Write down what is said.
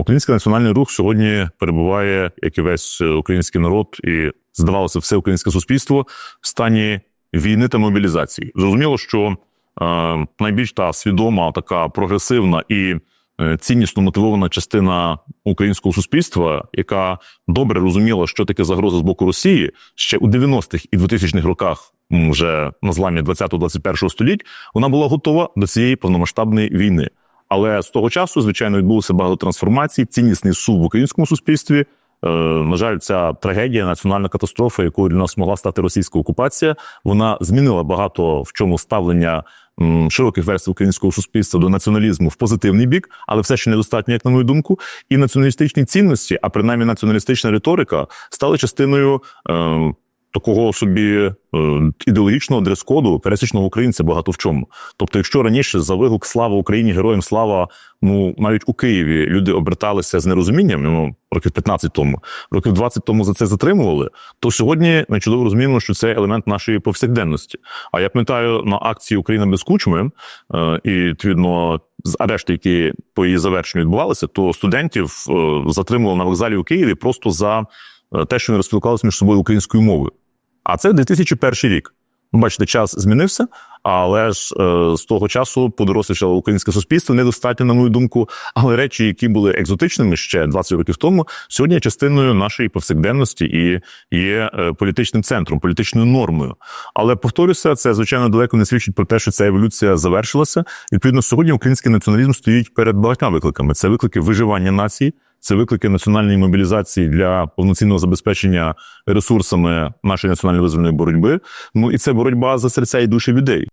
Український національний рух сьогодні перебуває, як і весь український народ, і здавалося, все українське суспільство в стані війни та мобілізації. Зрозуміло, що е, найбільш та свідома, така прогресивна і е, ціннісно мотивована частина українського суспільства, яка добре розуміла, що таке загроза з боку Росії ще у 90-х і 2000-х роках. Вже на зламі 20-21 століть вона була готова до цієї повномасштабної війни. Але з того часу, звичайно, відбулося багато трансформацій, ціннісний сув в українському суспільстві. Е, на жаль, ця трагедія, національна катастрофа, якою для нас могла стати російська окупація, вона змінила багато в чому ставлення широких верств українського суспільства до націоналізму в позитивний бік, але все ще недостатньо, як на мою думку. І націоналістичні цінності, а принаймні націоналістична риторика, стали частиною. Е, Такого собі е, ідеологічного дрес-коду пересічного українця багато в чому. Тобто, якщо раніше за вигук слава Україні, героям слава, ну навіть у Києві люди оберталися з нерозумінням, ну років 15 тому, років 20 тому за це затримували, то сьогодні ми чудово розуміємо, що це елемент нашої повсякденності. А я пам'ятаю на акції Україна без кучми, е, і відповідно з арешти, які по її завершенню відбувалися, то студентів е, затримували на вокзалі у Києві просто за те, що вони розпілкувалися між собою українською мовою. А це 2001 рік. Ну, Бачите, час змінився, але ж е, з того часу подорослішало українське суспільство недостатньо, на мою думку. Але речі, які були екзотичними ще 20 років тому, сьогодні є частиною нашої повсякденності і є е, політичним центром, політичною нормою. Але повторюся, це звичайно далеко не свідчить про те, що ця еволюція завершилася. Відповідно, сьогодні український націоналізм стоїть перед багатьма викликами. Це виклики виживання нації. Це виклики національної мобілізації для повноцінного забезпечення ресурсами нашої національно визвольної боротьби. Ну і це боротьба за серця і душі людей.